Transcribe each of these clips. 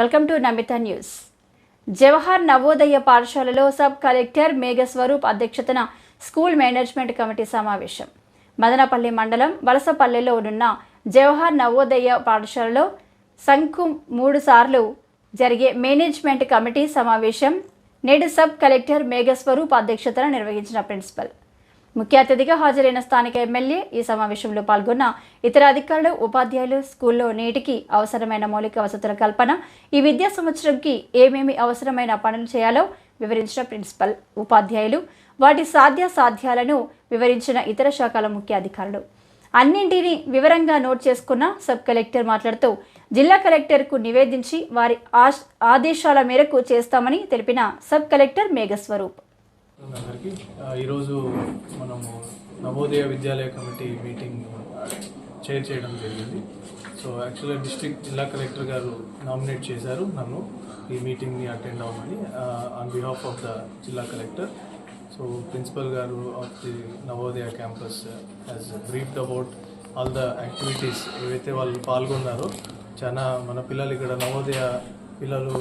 Welcome to Namitha news. Jawahar Navodaya పాఠశాలలో sub collector Meghaswaroop అధ్యక్షతన school management committee సమావేశం. మదనపల్లి మండలం వలసపల్లెలో ఉన్న జవహర్ నవోదయ పాఠశాలలో శంకు మూడు సార్లు జరిగే మేనేజ్మెంట్ కమిటీ సమావేశం నేడు సబ్ కలెక్టర్ మేఘస్వరూప్ అధ్యక్షతన నిర్వహించిన ప్రిన్సిపల్. ముఖ్య అతిథిగా హాజరైన స్థానిక ఎమ్మెల్యే ఈ సమావేశంలో పాల్గొన్న ఇతర అధికారులు ఉపాధ్యాయులు స్కూల్లో నేటికి అవసరమైన మౌలిక వసతుల కల్పన ఈ విద్యా సంవత్సరంకి ఏమేమి అవసరమైన పనులు చేయాలో వివరించిన ప్రిన్సిపల్ ఉపాధ్యాయులు వాటి సాధ్య సాధ్యాలను వివరించిన ఇతర శాఖల ముఖ్య అధికారులు. అన్నింటినీ వివరంగా నోట్ చేసుకున్న సబ్ కలెక్టర్ మాట్లాడుతూ జిల్లా కలెక్టర్కు నివేదించి వారి ఆదేశాల మేరకు చేస్తామని తెలిపిన సబ్ కలెక్టర్ మేఘస్వరూప్. అందరికీ. ఈరోజు మనము Navodaya Vidyalaya committee meeting chair చేయడం జరిగింది. సో యాక్చువల్గా డిస్ట్రిక్ట్ జిల్లా కలెక్టర్ గారు నామినేట్ చేశారు నన్ను ఈ మీటింగ్ని అటెండ్ అవ్వమని ఆన్ బిహాఫ్ ఆఫ్ ద జిల్లా కలెక్టర్. సో ప్రిన్సిపల్ గారు of the Navodaya campus has briefed about all the activities ఏవైతే వాళ్ళు పాల్గొన్నారో చాలా మన పిల్లలు ఇక్కడ నవోదయ పిల్లలు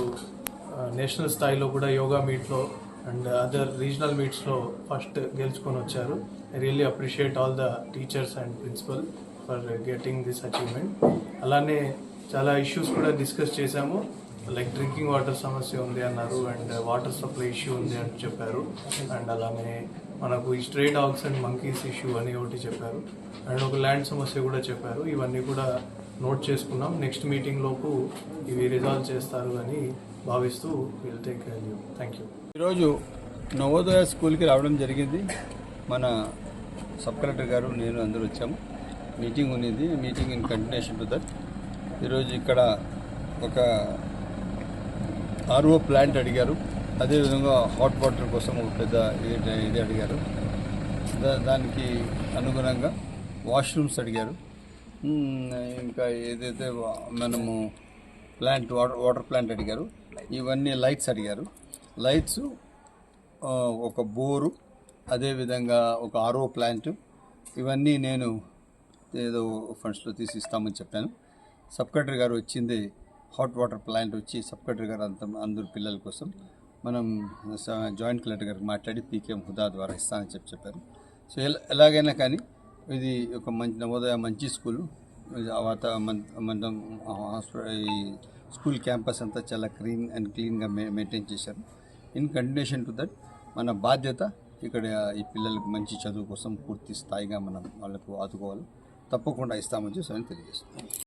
నేషనల్ స్థాయిలో కూడా యోగా మీట్లో అండ్ అదర్ రీజనల్ మీట్స్లో ఫస్ట్ గెలుచుకొని వచ్చారు. I really appreciate all the teachers and principal for getting this achievement అలానే చాలా ఇష్యూస్ కూడా డిస్కస్ చేశాము. లైక్ డ్రింకింగ్ వాటర్ సమస్య ఉంది అన్నారు అండ్ వాటర్ సప్లై ఇష్యూ ఉంది అని చెప్పారు. అండ్ అలానే మనకు ఈ stray dogs and monkeys issue అని ఒకటి చెప్పారు. అండ్ ఒక ల్యాండ్ సమస్య కూడా చెప్పారు. ఇవన్నీ కూడా నోట్ చేసుకున్నాం. నెక్స్ట్ మీటింగ్ లోపు ఇవి రిజాల్వ్ చేస్తారు అని భావిస్తూ will take you thank you ఈరోజు నవోదయ స్కూల్కి రావడం జరిగింది. మన సబ్ కలెక్టర్ గారు నేను అందరూ వచ్చాము. మీటింగ్ ఉన్నది. Meeting in continuation to that ఈరోజు ఇక్కడ ఒక ఆర్ఓ ప్లాంట్ అడిగారు. అదేవిధంగా హాట్ వాటర్ కోసం ఒక పెద్ద ఇది అడిగారు. దా- దానికి అనుగుణంగా వాష్రూమ్స్ అడిగారు. ఇంకా ఏదైతే మనము ప్లాంట్ వాటర్ వాటర్ ప్లాంట్ అడిగారు. ఇవన్నీ లైట్స్ అడిగారు. లైట్స్ ఒక బోరు అదేవిధంగా ఒక ఆర్ఓ ప్లాంట్. ఇవన్నీ నేను ఏదో ఫండ్స్లో తీసి ఇస్తామని చెప్పాను. సబ్ కలెక్టర్ గారు వచ్చింది హాట్ వాటర్ ప్లాంట్ వచ్చి సబ్ కలెక్టర్ గారు అంత అందరు పిల్లల కోసం. మనం స- జాయింట్ కలెక్టర్ గారికి మాట్లాడి పీకేఎం హుదా ద్వారా ఇస్తానని చెప్పి చెప్పారు. సో ఎలా ఎలాగైనా కానీ ఇది ఒక మంచి నవోదయ మంచి స్కూలు. ఇది మన మన హాస్పిటల్ ఈ స్కూల్ క్యాంపస్ అంతా చాలా క్లీన్ అండ్ క్లీన్గా మె మెయింటైన్ చేశారు. ఇన్ కంటిన్యూషన్ టు దట్ మన బాధ్యత ఇక్కడ ఈ పిల్లలకు మంచి చదువు కోసం పూర్తి స్థాయిగా మనం వాళ్ళకు ఆదుకోవాలి. తప్పకుండా ఇస్తామని చెప్పి తెలియజేస్తాం